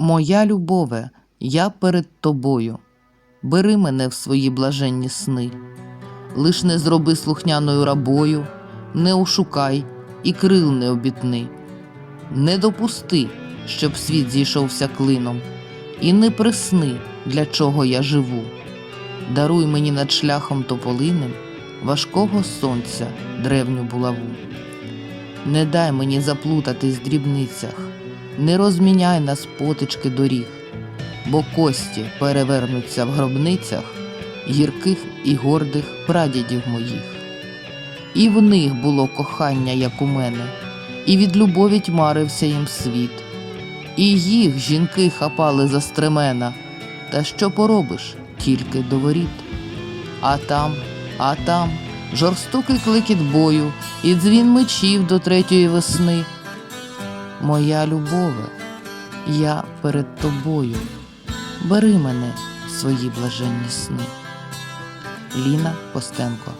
Моя любове, я перед тобою. Бери мене в свої блаженні сни. Лиш не зроби слухняною рабою, не ошукай і крил не обітни. Не допусти, щоб світ зійшовся клином, і не присни, для чого я живу. Даруй мені над шляхом тополиним важкого сонця древню булаву. Не дай мені заплутатись в дрібницях, не розміняй нас потички доріг, бо кості перевернуться в гробницях гірких і гордих прадідів моїх. І в них було кохання, як у мене, і від любові тьмарився їм світ, і їх жінки хапали за стремена, та що поробиш, тільки до воріт. А там, а там жорстокий кликіт бою і дзвін мечів до третьої весни. Моя любове, я перед тобою. Бери мене в свої блаженні сни. Ліна Костенко